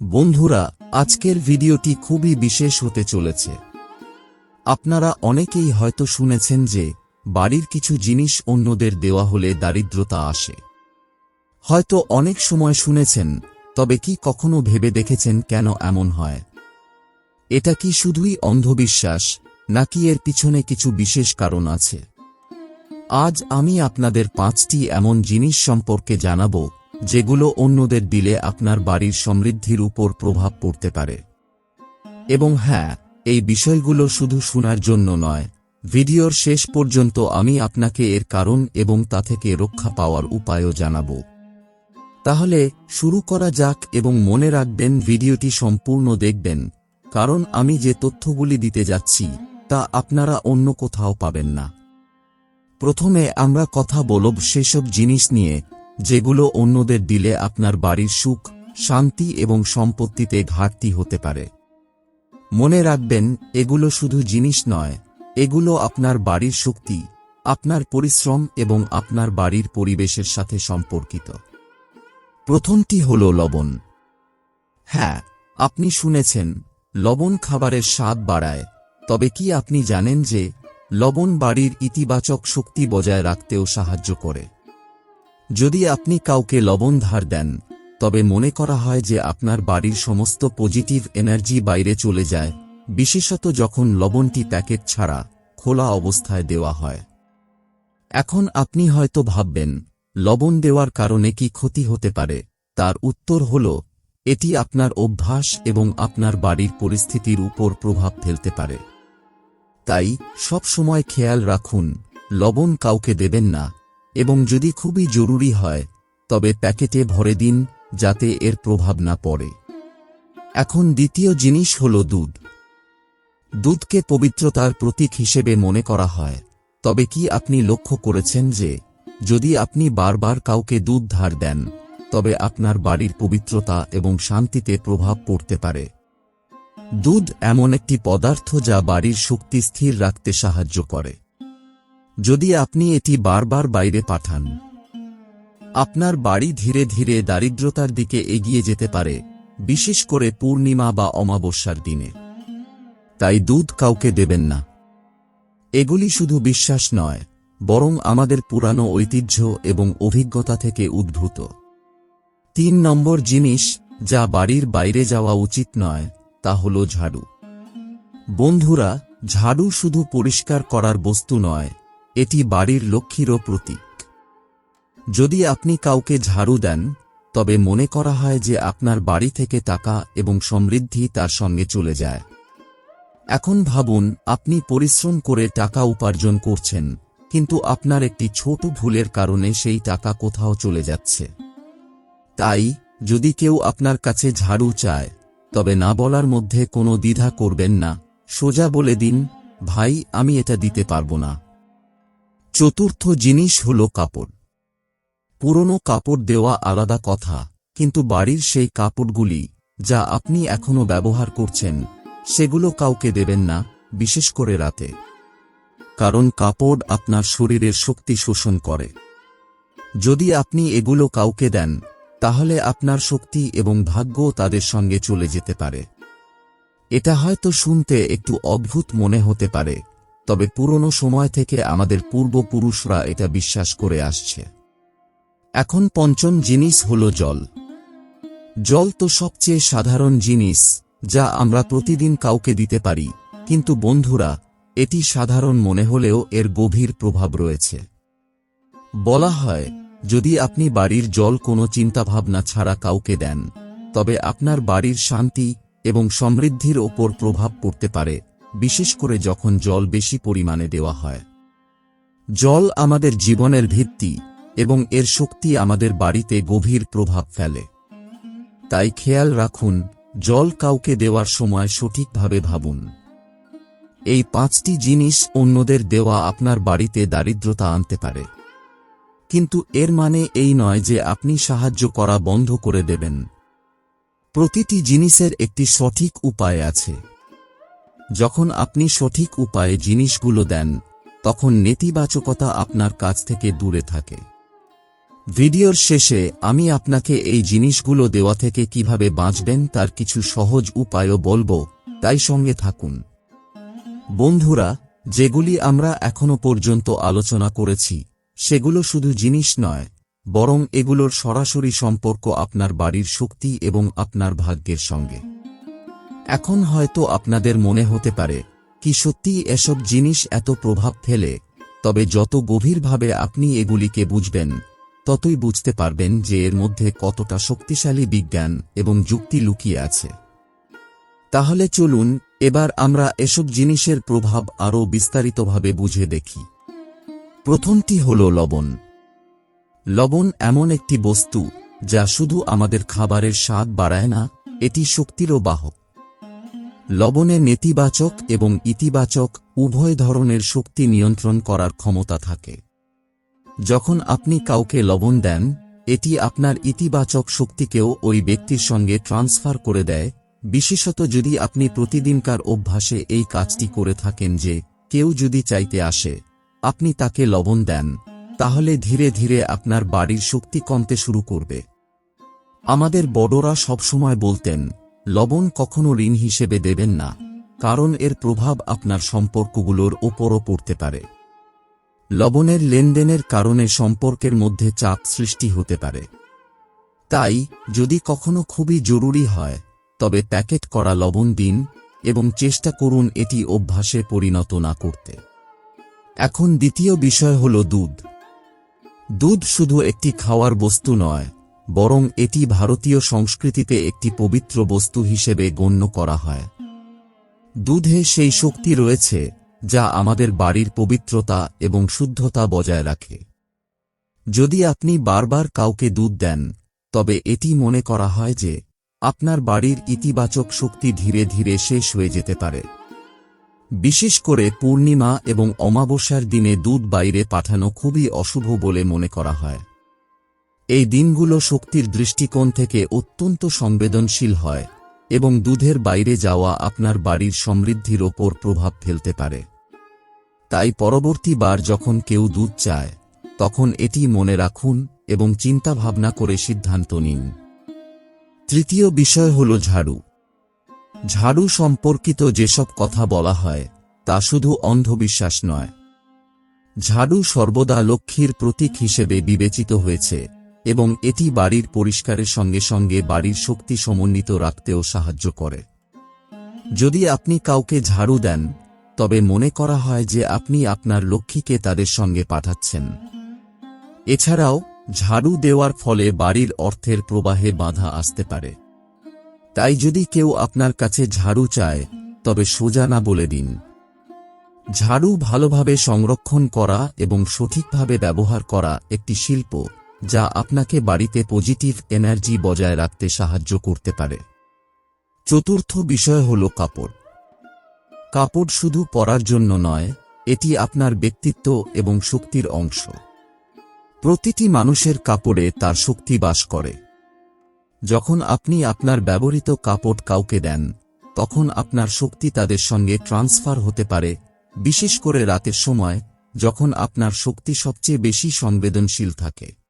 বন্ধুরা, আজকের ভিডিওটি খুবই বিশেষ হতে চলেছে। আপনারা অনেকেই হয়তো শুনেছেন যে, বাড়ির কিছু জিনিস অন্যদের দেওয়া হলে দারিদ্রতা আসে। হয়তো অনেক সময় শুনেছেন, তবে কি কখনো ভেবে দেখেছেন কেন এমন হয়? এটা কি শুধুই অন্ধবিশ্বাস, নাকি এর পিছনে কিছু বিশেষ কারণ আছে? আজ আমি আপনাদের পাঁচটি এমন জিনিস সম্পর্কে জানাব যেগুলো অন্যদের দিলে আপনার বাড়ির সমৃদ্ধির উপর প্রভাব পড়তে পারে। এবং হ্যাঁ এই বিষয়গুলো শুধু শোনার জন্য নয়, ভিডিওর শেষ পর্যন্ত আমি আপনাকে এর কারণ এবং তা থেকে রক্ষা পাওয়ার উপায়ও জানাব। তাহলে, শুরু করা যাক এবং মনে রাখবেন ভিডিওটি সম্পূর্ণ দেখবেন, কারণ আমি যে তথ্যগুলি দিতে যাচ্ছি, তা আপনারা অন্য কোথাও পাবেন না। প্রথমে আমরা কথা বলব সেসব জিনিস নিয়ে যেগুলো অন্যদের দিলে আপনার বাড়ির সুখ, শান্তি এবং সম্পত্তিতে ঘাটতি হতে পারে। মনে রাখবেন, এগুলো শুধু জিনিস নয়, এগুলো আপনার বাড়ির শক্তি, আপনার পরিশ্রম এবং আপনার বাড়ির পরিবেশের সাথে সম্পর্কিত। প্রথমটি হল লবণ। হ্যাঁ আপনি শুনেছেন, লবণ খাবারের স্বাদ বাড়ায়, তবে কি আপনি জানেন যে, লবণ বাড়ির ইতিবাচক শক্তি বজায় রাখতেও সাহায্য করে? যদি আপনি কাউকে লবণ ধার দেন, তবে মনে করা হয় যে আপনার বাড়ির সমস্ত পজিটিভ এনার্জি বাইরে চলে যায়, বিশেষত যখন লবণটি প্যাকেট ছাড়া খোলা অবস্থায় দেওয়া হয়। এখন আপনি হয়তো ভাববেন, লবণ দেওয়ার কারণে কি ক্ষতি হতে পারে? তার উত্তর হল, এটি আপনার অভ্যাস এবং আপনার বাড়ির পরিস্থিতির উপর প্রভাব ফেলতে পারে। তাই সব সময় খেয়াল রাখুন, লবণ কাউকে দেবেন না। এবং যদি খুবই জরুরি হয়, তবে প্যাকেটে ভরে দিন, যাতে এর প্রভাব না পড়ে। এখন দ্বিতীয় জিনিস হল দুধ। দুধকে পবিত্রতার প্রতীক হিসেবে মনে করা হয়। তবে কি আপনি লক্ষ্য করেছেন যে, যদি আপনি বারবার কাউকে দুধ ধার দেন, তবে আপনার বাড়ির পবিত্রতা এবং শান্তিতে প্রভাব পড়তে পারে। দুধ এমন একটি পদার্থ যা বাড়ির শক্তি স্থির রাখতে সাহায্য করে। যদি আপনি এটি বারবার বাইরে পাঠান, আপনার বাড়ি ধীরে ধীরে দারিদ্রতার দিকে এগিয়ে যেতে পারে, বিশেষ করে পূর্ণিমা বা অমাবস্যার দিনে। তাই দুধ কাউকে দেবেন না। এগুলি শুধু বিশ্বাস নয়, বরং আমাদের পুরানো ঐতিহ্য এবং অভিজ্ঞতা থেকে উদ্ভূত। তিন নম্বর জিনিস যা বাড়ির বাইরে যাওয়া উচিত নয়, তা হল ঝাড়ু। বন্ধুরা, ঝাড়ু শুধু পরিষ্কার করার বস্তু নয় এটি বাড়ির লক্ষ্মীরও প্রতীক। যদি আপনি কাউকে ঝাড়ু দেন, তবে মনে করা হয় যে আপনার বাড়ি থেকে টাকা এবং সমৃদ্ধি তার সঙ্গে চলে যায়। এখন ভাবুন, আপনি পরিশ্রম করে টাকা উপার্জন করছেন, কিন্তু আপনার একটি ছোট ভুলের কারণে সেই টাকা কোথাও চলে যাচ্ছে। তাই, যদি কেউ আপনার কাছে ঝাড়ু চায়, তবে না বলার মধ্যে কোনো দ্বিধা করবেন না। সোজা বলে দিন, ভাই, আমি এটা দিতে পারব না। চতুর্থ জিনিস হল কাপড়। পুরনো কাপড় দেওয়া আলাদা কথা, কিন্তু বাড়ির সেই কাপড়গুলি, যা আপনি এখনও ব্যবহার করছেন, সেগুলো কাউকে দেবেন না, বিশেষ করে রাতে। কারণ কাপড় আপনার শরীরের শক্তি শোষণ করে। যদি আপনি এগুলো কাউকে দেন, তাহলে আপনার শক্তি এবং ভাগ্য তাদের সঙ্গে চলে যেতে পারে। এটা হয়তো শুনতে একটু অদ্ভুত মনে হতে পারে। তবে পুরনো সময় থেকে আমাদের পূর্বপুরুষরা এটা বিশ্বাস করে আসছে। এখন পঞ্চম জিনিস হল জল। জল তো সবচেয়ে সাধারণ জিনিস, যা আমরা প্রতিদিন কাউকে দিতে পারি, কিন্তু বন্ধুরা, এটি সাধারণ মনে হলেও এর গভীর প্রভাব রয়েছে। বলা হয়, যদি আপনি বাড়ির জল কোনো চিন্তাভাবনা ছাড়া কাউকে দেন, তবে আপনার বাড়ির শান্তি এবং সমৃদ্ধির ওপর প্রভাব পড়তে পারে। বিশেষ করে যখন জল বেশি পরিমাণে দেওয়া হয়। জল আমাদের জীবনের ভিত্তি এবং এর শক্তি আমাদের বাড়িতে গভীর প্রভাব ফেলে। তাই খেয়াল রাখুন, জল কাউকে দেওয়ার সময় সঠিকভাবে ভাবুন। এই পাঁচটি জিনিস অন্যদের দেওয়া আপনার বাড়িতে দারিদ্রতা আনতে পারে। কিন্তু এর মানে এই নয় যে আপনি সাহায্য করা বন্ধ করে দেবেন। প্রতিটি জিনিসের একটি সঠিক উপায় আছে। যখন আপনি সঠিক উপায়ে জিনিসগুলো দেন, তখন নেতিবাচকতা আপনার কাছ থেকে দূরে থাকে। ভিডিওর শেষে আমি আপনাকে এই জিনিসগুলো দেওয়া থেকে কীভাবে বাঁচবেন তার কিছু সহজ উপায়ও বলব, তাই সঙ্গে থাকুন। বন্ধুরা, যেগুলি আমরা এখনও পর্যন্ত আলোচনা করেছি, সেগুলো শুধু জিনিস নয়, বরং এগুলোর সরাসরি সম্পর্ক আপনার বাড়ির শক্তি এবং আপনার ভাগ্যের সঙ্গে। এখন হয়তো আপনাদের মনে হতে পারে, কি সত্যি এসব জিনিস এত প্রভাব ফেলে, তবে যত গভীরভাবে আপনি এগুলিকে বুঝবেন, ততই বুঝতে পারবেন যে এর মধ্যে কতটা শক্তিশালী বিজ্ঞান এবং যুক্তি লুকিয়ে আছে। তাহলে চলুন, এবার আমরা এসব জিনিসের প্রভাব আরও বিস্তারিতভাবে বুঝে দেখি। প্রথমটি হল লবণ। লবণ এমন একটি বস্তু, যা শুধু আমাদের খাবারের স্বাদ বাড়ায় না, এটি শক্তিরও বাহক। লবণে নেতিবাচক এবং ইতিবাচক উভয় ধরনের শক্তি নিয়ন্ত্রণ করার ক্ষমতা থাকে। যখন আপনি কাউকে লবণ দেন, এটি আপনার ইতিবাচক শক্তিকেও ওই ব্যক্তির সঙ্গে ট্রান্সফার করে দেয়, বিশেষত যদি আপনি প্রতিদিনকার অভ্যাসে এই কাজটি করে থাকেন যে, কেউ যদি চাইতে আসে, আপনি তাকে লবণ দেন, তাহলে ধীরে ধীরে আপনার বাড়ির শক্তি কমতে শুরু করবে। আমাদের বড়রা সবসময় বলতেন লবণ কখনো ঋণ হিসেবে দেবেন না, কারণ এর প্রভাব আপনার সম্পর্কগুলোর ওপরও পড়তে পারে। লবণের লেনদেনের কারণে সম্পর্কের মধ্যে চাপ সৃষ্টি হতে পারে। তাই, যদি কখনো খুবই জরুরি হয়, তবে প্যাকেট করা লবণ দিন এবং চেষ্টা করুন এটি অভ্যাসে পরিণত না করতে। এখন দ্বিতীয় বিষয় হল দুধ। দুধ শুধু একটি খাওয়ার বস্তু নয় বরং এটি ভারতীয় সংস্কৃতিতে একটি পবিত্র বস্তু হিসেবে গণ্য করা হয়। দুধে সেই শক্তি রয়েছে, যা আমাদের বাড়ির পবিত্রতা এবং শুদ্ধতা বজায় রাখে। যদি আপনি বারবার কাউকে দুধ দেন, তবে এটি মনে করা হয় যে, আপনার বাড়ির ইতিবাচক শক্তি ধীরে ধীরে শেষ হয়ে যেতে পারে। বিশেষ করে পূর্ণিমা এবং অমাবস্যার দিনে দুধ বাইরে পাঠানো খুবই অশুভ বলে মনে করা হয়। এই দিনগুলো শক্তির দৃষ্টিকোণ থেকে অত্যন্ত সংবেদনশীল হয়, এবং দুধের বাইরে যাওয়া আপনার বাড়ির সমৃদ্ধির ওপর প্রভাব ফেলতে পারে। তাই পরবর্তী বার যখন কেউ দুধ চায়, তখন এটি মনে রাখুন এবং চিন্তা ভাবনা করে সিদ্ধান্ত নিন। তৃতীয় বিষয় হল ঝাড়ু। ঝাড়ু সম্পর্কিত যেসব কথা বলা হয়, তা শুধু অন্ধবিশ্বাস নয়। ঝাড়ু সর্বদা লক্ষ্মীর প্রতীক হিসেবে বিবেচিত হয়েছে। এবং এটি বাড়ির পরিষ্কারের সঙ্গে সঙ্গে বাড়ির শক্তি সমন্বিত রাখতেও সাহায্য করে। যদি আপনি কাউকে ঝাড়ু দেন, তবে মনে করা হয় যে আপনি আপনার লক্ষ্মীকে তাদের সঙ্গে পাঠাচ্ছেন। এছাড়াও, ঝাড়ু দেওয়ার ফলে বাড়ির অর্থের প্রবাহে বাধা আসতে পারে। তাই যদি কেউ আপনার কাছে ঝাড়ু চায়, তবে সোজা না বলে দিন। ঝাড়ু ভালোভাবে সংরক্ষণ করা এবং সঠিকভাবে ব্যবহার করা একটি শিল্প। যা আপনাকে বাড়িতে পজিটিভ এনার্জি বজায় রাখতে সাহায্য করতে পারে। চতুর্থ বিষয় হল কাপড়। কাপড় শুধু পরার জন্য নয়, এটি আপনার ব্যক্তিত্ব এবং শক্তির অংশ। প্রতিটি মানুষের কাপড়ে তার শক্তি বাস করে। যখন আপনি আপনার ব্যবহৃত কাপড় কাউকে দেন, তখন আপনার শক্তি তাদের সঙ্গে ট্রান্সফার হতে পারে, বিশেষ করে রাতের সময়, যখন আপনার শক্তি সবচেয়ে বেশি সংবেদনশীল থাকে।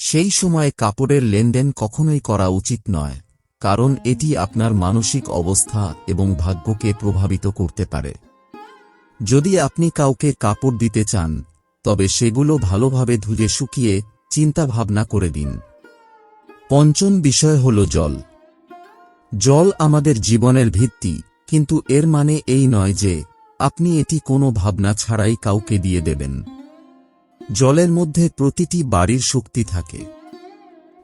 সেই সময় কাপড়ের লেনদেন কখনোই করা উচিত নয়, কারণ এটি আপনার মানসিক অবস্থা এবং ভাগ্যকে প্রভাবিত করতে পারে। যদি আপনি কাউকে কাপড় দিতে চান, তবে সেগুলো ভালোভাবে ধুয়ে শুকিয়ে চিন্তা ভাবনা করে দিন। পঞ্চম বিষয় হল জল। জল আমাদের জীবনের ভিত্তি, কিন্তু এর মানে এই নয় যে আপনি এটি কোনো ভাবনা ছাড়াই কাউকে দিয়ে দেবেন। জলের মধ্যে প্রতিটি বাড়ির শক্তি থাকে।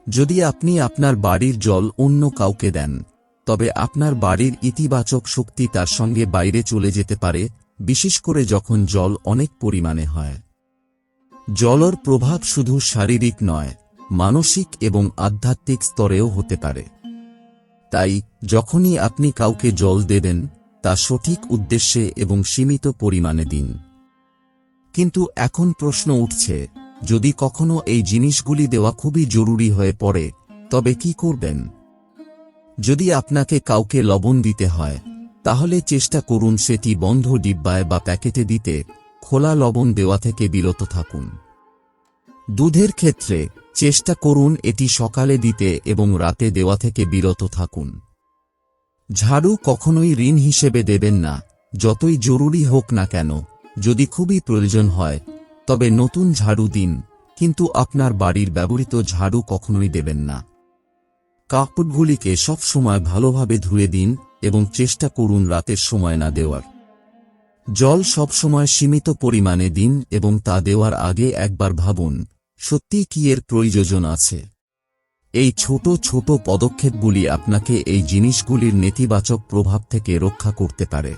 যদি আপনি আপনার বাড়ির জল অন্য কাউকে দেন, তবে আপনার বাড়ির ইতিবাচক শক্তি তার সঙ্গে বাইরে চলে যেতে পারে, বিশেষ করে যখন জল অনেক পরিমাণে হয়। জলর প্রভাব শুধু শারীরিক নয়, মানসিক এবং আধ্যাত্মিক স্তরেও হতে পারে। তাই, যখনই আপনি কাউকে জল দেবেন, তা সঠিক উদ্দেশ্যে এবং সীমিত পরিমাণে দিন। কিন্তু এখন প্রশ্ন উঠছে, যদি কখনো এই জিনিসগুলি দেওয়া খুবই জরুরি হয়ে পড়ে, তবে কি করবেন? যদি আপনাকে কাউকে লবণ দিতে হয়, তাহলে চেষ্টা করুন সেটি বন্ধ ডিব্বায় বা প্যাকেটে দিতে, খোলা লবণ দেওয়া থেকে বিরত থাকুন। দুধের ক্ষেত্রে, চেষ্টা করুন এটি সকালে দিতে এবং রাতে দেওয়া থেকে বিরত থাকুন। ঝাড়ু কখনোই ঋণ হিসেবে দেবেন না, যতই জরুরি হোক না কেন। যদি খুবই প্রয়োজন হয়, তবে নতুন ঝাড়ু দিন, কিন্তু আপনার বাড়ির ব্যবহৃত ঝাড়ু কখনোই দেবেন না। কাপড়গুলিকে সবসময় ভালোভাবে ধুয়ে দিন এবং চেষ্টা করুন রাতের সময় না দেওয়ার। জল সবসময় সীমিত পরিমাণে দিন এবং তা দেওয়ার আগে একবার ভাবুন সত্যি কি এর প্রয়োজন আছে? এই ছোট ছোট পদক্ষেপগুলি আপনাকে এই জিনিসগুলির নেতিবাচক প্রভাব থেকে রক্ষা করতে পারে।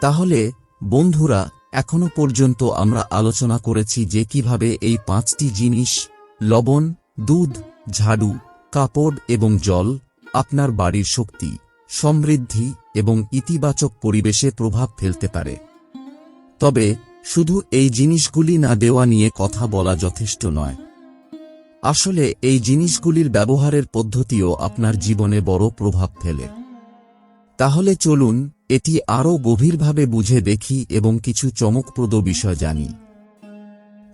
তাহলে বন্ধুরা, এখনও পর্যন্ত আমরা আলোচনা করেছি যে কীভাবে এই পাঁচটি জিনিস, লবণ, দুধ, ঝাড়ু, কাপড় এবং জল, আপনার বাড়ির শক্তি, সমৃদ্ধি এবং ইতিবাচক পরিবেশে প্রভাব ফেলতে পারে। তবে, শুধু এই জিনিসগুলি না দেওয়া নিয়ে কথা বলা যথেষ্ট নয়। আসলে এই জিনিসগুলির ব্যবহারের পদ্ধতিও আপনার জীবনে বড় প্রভাব ফেলে। তাহলে চলুন, এটি আরও গভীরভাবে বুঝে দেখি এবং কিছু চমকপ্রদ বিষয় জানি।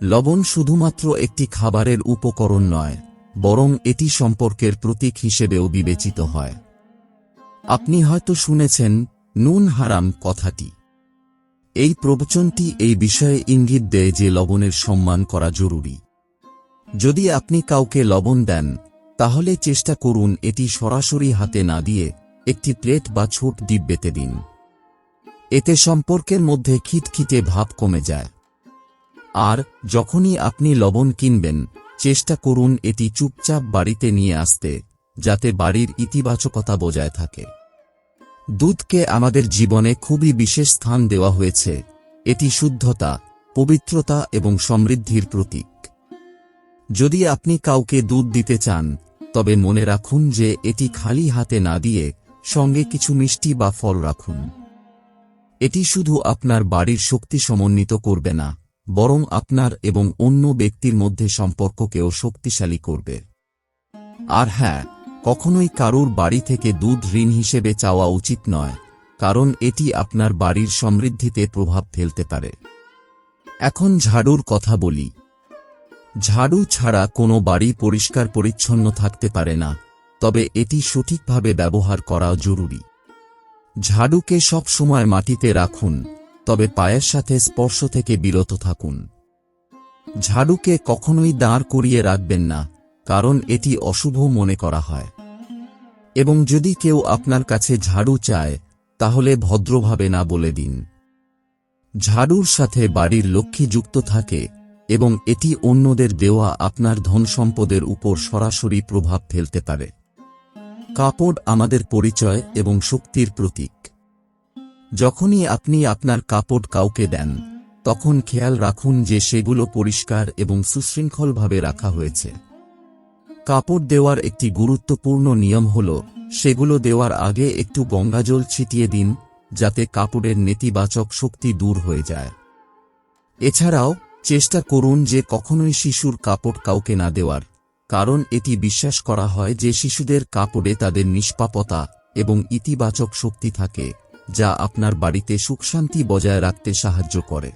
লবণ শুধুমাত্র একটি খাবারের উপকরণ নয়, বরং এটি সম্পর্কের প্রতীক হিসেবেও বিবেচিত হয়। আপনি হয়তো শুনেছেন, নুন হারাম কথাটি। এই প্রবচনটি এই বিষয়ে ইঙ্গিত দেয় যে লবণের সম্মান করা জরুরি। যদি আপনি কাউকে লবণ দেন, তাহলে চেষ্টা করুন এটি সরাসরি হাতে না দিয়ে একটি প্লেট বা ছোট ডিব্বেতে দিন। এতে সম্পর্কের মধ্যে খিটখিটে ভাব কমে যায়। আর যখনই আপনি লবণ কিনবেন, চেষ্টা করুন এটি চুপচাপ বাড়িতে নিয়ে আসতে, যাতে বাড়ির ইতিবাচকতা বজায় থাকে। দুধকে আমাদের জীবনে খুবই বিশেষ স্থান দেওয়া হয়েছে। এটি শুদ্ধতা, পবিত্রতা এবং সমৃদ্ধির প্রতীক। যদি আপনি কাউকে দুধ দিতে চান, তবে মনে রাখুন যে এটি খালি হাতে না দিয়ে সঙ্গে কিছু মিষ্টি বা ফল রাখুন। এটি শুধু আপনার বাড়ির শক্তি সমন্বিত করবে না, বরং আপনার এবং অন্য ব্যক্তির মধ্যে সম্পর্ককেও শক্তিশালী করবে। আর হ্যাঁ কখনোই কারুর বাড়ি থেকে দুধ ঋণ হিসেবে চাওয়া উচিত নয়, কারণ এটি আপনার বাড়ির সমৃদ্ধিতে প্রভাব ফেলতে পারে। এখন ঝাড়ুর কথা বলি। ঝাড়ু ছাড়া কোনো বাড়ি পরিষ্কার পরিচ্ছন্ন থাকতে পারে না তবে এটি সঠিকভাবে ব্যবহার করা জরুরি। ঝাড়ুকে সব সময় মাটিতে রাখুন, তবে পায়ের সাথে স্পর্শ থেকে বিরত থাকুন। ঝাড়ুকে কখনোই দাঁড় করিয়ে রাখবেন না, কারণ এটি অশুভ মনে করা হয়। এবং যদি কেউ আপনার কাছে ঝাড়ু চায়, তাহলে ভদ্রভাবে না বলে দিন। ঝাড়ুর সাথে বাড়ির লক্ষ্মী যুক্ত থাকে, এবং এটি অন্যদের দেওয়া আপনার ধন সম্পদের উপর সরাসরি প্রভাব ফেলতে পারে। কাপড় আমাদের পরিচয় এবং শক্তির প্রতীক। যখনই আপনি আপনার কাপড় কাউকে দেন, তখন খেয়াল রাখুন যে সেগুলো পরিষ্কার এবং সুশৃঙ্খলভাবে রাখা হয়েছে। কাপড় দেওয়ার একটি গুরুত্বপূর্ণ নিয়ম হল, সেগুলো দেওয়ার আগে একটু গঙ্গাজল ছিটিয়ে দিন, যাতে কাপড়ের নেতিবাচক শক্তি দূর হয়ে যায়। এছাড়াও, চেষ্টা করুন যে কখনোই শিশুর কাপড় কাউকে না দেওয়ার। কারণ এটি বিশ্বাস করা হয় যে শিশুদের কাপড়ে তাদের নিষ্পাপতা এবং ইতিবাচক শক্তি থাকে, যা আপনার বাড়িতে সুখশান্তি বজায় রাখতে সাহায্য করে।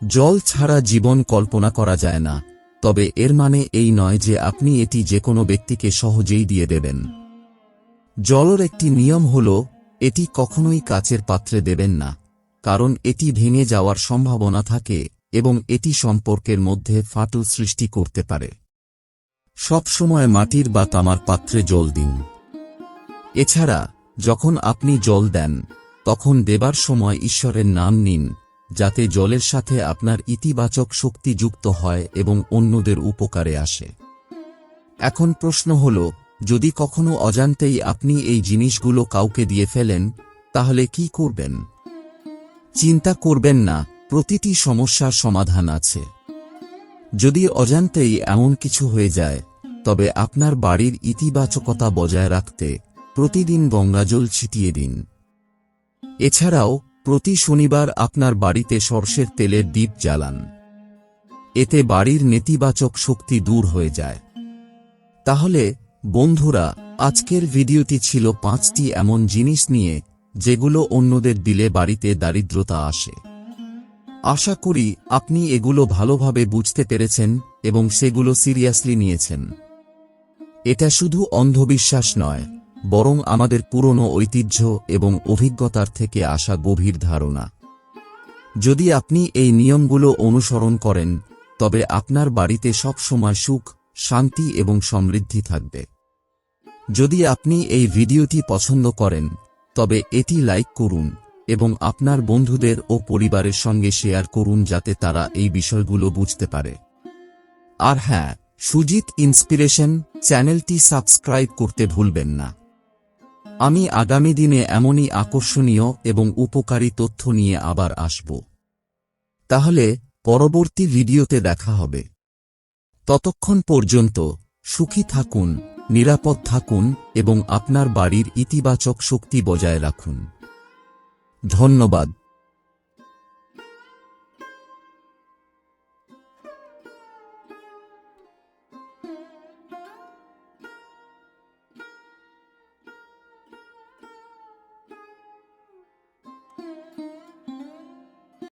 জল ছাড়া জীবন কল্পনা করা যায় না, তবে এর মানে এই নয় যে আপনি এটি যে কোনো ব্যক্তিকে সহজেই দিয়ে দেবেন। জলের একটি নিয়ম হল, এটি কখনোই কাচের পাত্রে দেবেন না, কারণ এটি ভেঙে যাওয়ার সম্ভাবনা থাকে এবং এটি সম্পর্কের মধ্যে ফাটল সৃষ্টি করতে পারে। সব সময় মাটির বা তামার পাত্রে জল দিন। এছাড়া, যখন আপনি জল দেন, তখন দেবার সময় ঈশ্বরের নাম নিন, যাতে জলের সাথে আপনার ইতিবাচক শক্তি যুক্ত হয় এবং অন্যদের উপকারে আসে। এখন প্রশ্ন হল, যদি কখনো অজান্তেই আপনি এই জিনিসগুলো কাউকে দিয়ে ফেলেন, তাহলে কি করবেন? চিন্তা করবেন না, প্রতিটি সমস্যার সমাধান আছে। যদি অজান্তেই এমন কিছু হয়ে যায় তবে আপনার বাড়ির ইতিবাচকতা বজায় রাখতে প্রতিদিন গঙ্গাজল ছিটিয়ে দিন। এছাড়াও, প্রতি শনিবার আপনার বাড়িতে সর্ষের তেলের দ্বীপ জ্বালান। এতে বাড়ির নেতিবাচক শক্তি দূর হয়ে যায়। তাহলে, বন্ধুরা, আজকের ভিডিওটি ছিল পাঁচটি এমন জিনিস নিয়ে যেগুলো অন্যদের দিলে বাড়িতে দারিদ্রতা আসে। আশা করি আপনি এগুলো ভালোভাবে বুঝতে পেরেছেন এবং সেগুলো সিরিয়াসলি নিয়েছেন। এটা শুধু অন্ধবিশ্বাস নয়, বরং আমাদের পুরনো ঐতিহ্য এবং অভিজ্ঞতার থেকে আসা গভীর ধারণা। যদি আপনি এই নিয়মগুলো অনুসরণ করেন, তবে আপনার বাড়িতে সব সময় সুখ, শান্তি এবং সমৃদ্ধি থাকবে। যদি আপনি এই ভিডিওটি পছন্দ করেন, তবে এটি লাইক করুন এবং আপনার বন্ধুদের ও পরিবারের সঙ্গে শেয়ার করুন যাতে তারা এই বিষয়গুলো বুঝতে পারে। আর হ্যাঁ সুজিত ইন্সপিরেশন চ্যানেলটি সাবস্ক্রাইব করতে ভুলবেন না। আমি আগামী দিনে এমনই আকর্ষণীয় এবং উপকারী তথ্য নিয়ে আবার আসব। তাহলে, পরবর্তী ভিডিওতে দেখা হবে। ততক্ষণ পর্যন্ত, সুখী থাকুন, নিরাপদ থাকুন এবং আপনার বাড়ির ইতিবাচক শক্তি বজায় রাখুন। ধন্যবাদ।